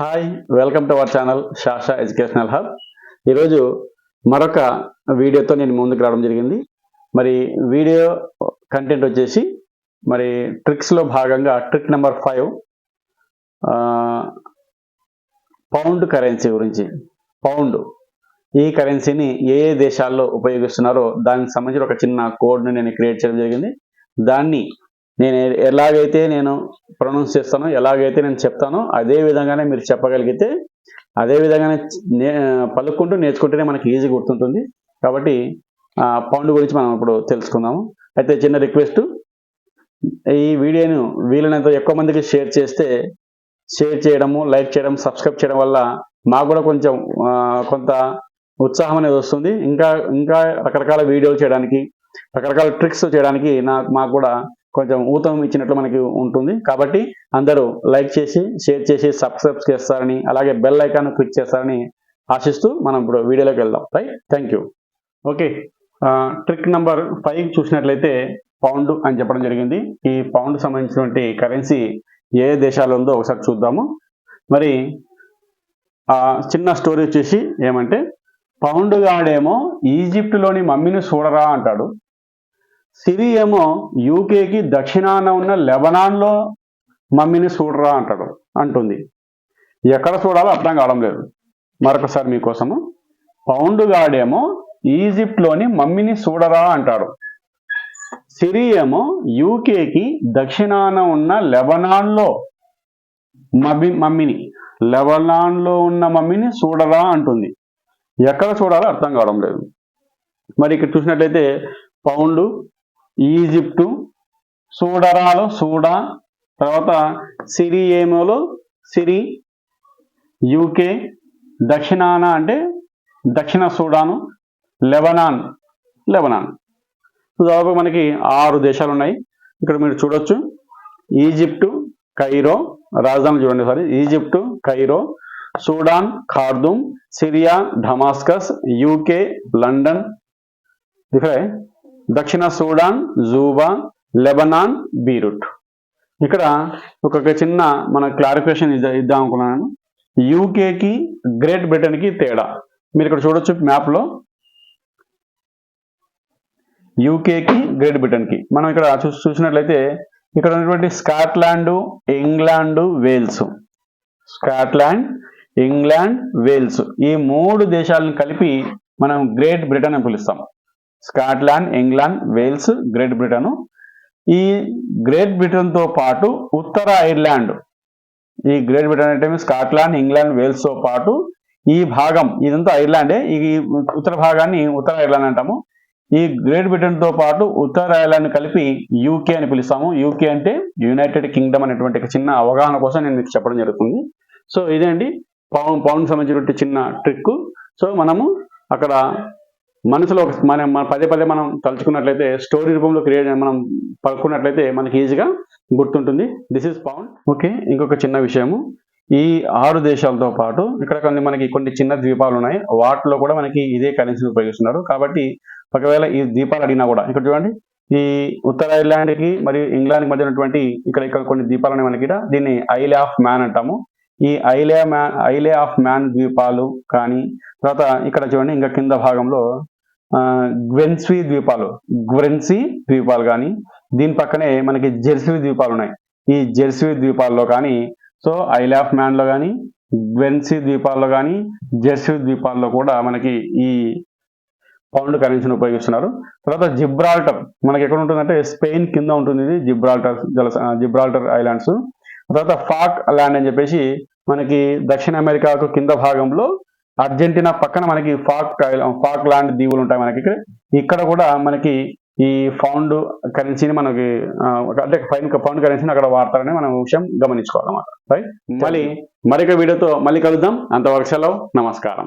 Hi welcome to our channel Shasha educational hub ఈరోజు మరొక వీడియోతో నేను ముందుకు రావడం జరిగింది. మరి వీడియో కంటెంట్ వచ్చేసి మరి ట్రిక్స్లో భాగంగా trick number five pound currency గురించి పౌండ్ ఈ కరెన్సీని ఏ ఏ దేశాల్లో ఉపయోగిస్తున్నారో దానికి సంబంధించిన ఒక చిన్న కోడ్ని నేను క్రియేట్ చేయడం జరిగింది. దాన్ని నేను ఎలాగైతే నేను ప్రొనౌన్స్ చేస్తానో ఎలాగైతే నేను చెప్తానో అదే విధంగానే మీరు చెప్పగలిగితే అదే విధంగానే నే పలుకుంటూ నేర్చుకుంటేనే మనకి ఈజీ గుర్తుంటుంది. కాబట్టి ఆ, పౌండ్ గురించి మనం ఇప్పుడు తెలుసుకుందాము. అయితే చిన్న రిక్వెస్ట్. ఈ వీడియోను వీలైనంత ఎక్కువ మందికి షేర్ చేస్తే షేర్ చేయడము లైక్ చేయడం సబ్స్క్రైబ్ చేయడం వల్ల మాకు కూడా కొంచెం కొంత ఉత్సాహం అనేది వస్తుంది. ఇంకా ఇంకా రకరకాల వీడియోలు చేయడానికి రకరకాల ట్రిక్స్ చేయడానికి నాకు మాకు కూడా కొంచెం ఊతం ఇచ్చినట్లు మనకి ఉంటుంది. కాబట్టి అందరూ లైక్ చేసి షేర్ చేసి సబ్స్క్రైబ్ చేస్తారని అలాగే బెల్ ఐకాన్ క్లిక్ చేస్తారని ఆశిస్తూ మనం ఇప్పుడు వీడియోలోకి వెళ్దాం. Right? Thank you. Okay. Trick number five చూసినట్లయితే పౌండ్ అని చెప్పడం జరిగింది. ఈ పౌండ్ సంబంధించినటువంటి కరెన్సీ ఏ దేశాల్లో ఉందో ఒకసారి చూద్దాము. మరి ఆ చిన్న స్టోరీ వచ్చేసి ఏమంటే పౌండ్ గాడేమో ఈజిప్ట్లోని మమ్మీని చూడరా అంటాడు. సిరి ఏమో యూకేకి దక్షిణాన ఉన్న లెబనాన్లో మమ్మీని చూడరా అంటాడు అంటుంది. ఎక్కడ చూడాలో అర్థం కావడం లేదు. మరొకసారి మీకోసము. పౌండ్ గాడేమో ఈజిప్ట్లోని మమ్మీని చూడరా అంటాడు. సిరి ఏమో యూకేకి దక్షిణాన ఉన్న లెబనాన్లో మమ్మీ మమ్మీని లెబనాన్లో ఉన్న మమ్మీని చూడరా అంటుంది. ఎక్కడ చూడాలో అర్థం కావడం లేదు. మరి ఇక్కడ చూసినట్లయితే పౌండ్ ఈజిప్టు సూడరాలో సూడా తర్వాత సిరి సిరి యూకే దక్షిణాన అంటే దక్షిణ సూడాను లెబనాన్ లెబనాన్. దాదాపు మనకి ఆరు దేశాలు ఉన్నాయి ఇక్కడ మీరు చూడొచ్చు. ఈజిప్టు కైరో రాజధాని చూడండి sorry. Egypt Cairo Sudan Khartoum Syria Damascus UK London. ఇక్కడ దక్షిణ సూడాన్ జూబా లెబనాన్ బీరుట్. ఇక్కడ ఒక చిన్న మన క్లారిఫికేషన్ ఇద్దాం అనుకున్నాను. యూకేకి గ్రేట్ బ్రిటన్కి తేడా. మీరు ఇక్కడ చూడొచ్చు మ్యాప్లో. యూకేకి గ్రేట్ బ్రిటన్కి. మనం ఇక్కడ చూ చూసినట్లయితే ఇక్కడ ఉన్నటువంటి Scotland England Wales. Scotland England Wales. ఈ మూడు దేశాలను కలిపి మనం గ్రేట్ బ్రిటన్ అని పిలుస్తాం. Scotland England Wales Great Britain. ఈ గ్రేట్ బ్రిటన్తో పాటు ఉత్తర ఐర్లాండ్. ఈ గ్రేట్ బ్రిటన్ అంటే స్కాట్లాండ్ ఇంగ్లాండ్ వేల్స్తో పాటు ఈ భాగం ఇదంతా ఐర్లాండే. ఈ ఉత్తర భాగాన్ని ఉత్తర ఐర్లాండ్ అంటాము. ఈ గ్రేట్ బ్రిటన్తో పాటు ఉత్తర ఐర్లాండ్ కలిపి యూకే అని పిలుస్తాము. యూకే అంటే యునైటెడ్ కింగ్డమ్ అనేటువంటి చిన్న అవగాహన కోసం నేను మీకు చెప్పడం జరుగుతుంది. సో ఇదే అండి పౌన్ పౌండ్ సంబంధించినటువంటి చిన్న ట్రిక్ సో మనము అక్కడ మనసులో ఒక మనం మన పదే పదే మనం తలుచుకున్నట్లయితే స్టోరీ రూపంలో క్రియేట్ మనం పలుకున్నట్లయితే మనకి ఈజీగా గుర్తుంటుంది. దిస్ ఇస్ పౌండ్ ఓకే ఇంకొక చిన్న విషయము. ఈ ఆరు దేశాలతో పాటు ఇక్కడ కొన్ని మనకి కొన్ని చిన్న ద్వీపాలు ఉన్నాయి. వాటిలో కూడా మనకి ఇదే కరెన్సీని ఉపయోగిస్తున్నారు. కాబట్టి ఒకవేళ ఈ ద్వీపాలు అడిగినా కూడా ఇక్కడ చూడండి. ఈ ఉత్తర ఐర్లాండ్కి మరియు ఇంగ్లాండ్కి మధ్య ఉన్నటువంటి ఇక్కడ ఇక్కడ కొన్ని ద్వీపాలు ఉన్నాయి మనకి ఇక్కడ. దీన్ని ఐలే ఆఫ్ మ్యాన్ అంటాము. ఈ Isle Man Isle of Man ద్వీపాలు కానీ తర్వాత ఇక్కడ చూడండి ఇంకా కింద భాగంలో గ్వెన్స్వీ ద్వీపాలు గ్వెన్సీ ద్వీపాలు కానీ దీని పక్కనే మనకి జెర్సీ ద్వీపాలు ఉన్నాయి. ఈ జెర్సీ ద్వీపాల్లో కానీ సో ఐల్ ఆఫ్ మ్యాన్లో కానీ గ్వెన్సీ ద్వీపాల్లో కానీ జెర్సీ ద్వీపాల్లో కూడా మనకి ఈ పౌండ్ కరెన్సీని ఉపయోగిస్తున్నారు. తర్వాత జిబ్రాల్టర్ మనకి ఎక్కడ ఉంటుందంటే స్పెయిన్ కింద ఉంటుంది ఇది జిబ్రాల్టర్ జల జిబ్రాల్టర్ ఐలాండ్స్. తర్వాత ఫాక్ ల్యాండ్ అని చెప్పేసి మనకి దక్షిణ అమెరికాకు కింద భాగంలో అర్జెంటీనా పక్కన మనకి ఫాక్ ఫాక్ ల్యాండ్ దీవులు ఉంటాయి మనకి ఇక్కడ. ఇక్కడ కూడా మనకి ఈ పౌండ్ కరెన్సీని మనకి అంటే పైన పౌండ్ కరెన్సీని అక్కడ వాడతారని మనం విషయం గమనించుకోవాలన్నమాట రైట్? మళ్ళీ మరొక వీడియోతో మళ్ళీ కలుద్దాం. అంతవరకు సెలవు. నమస్కారం.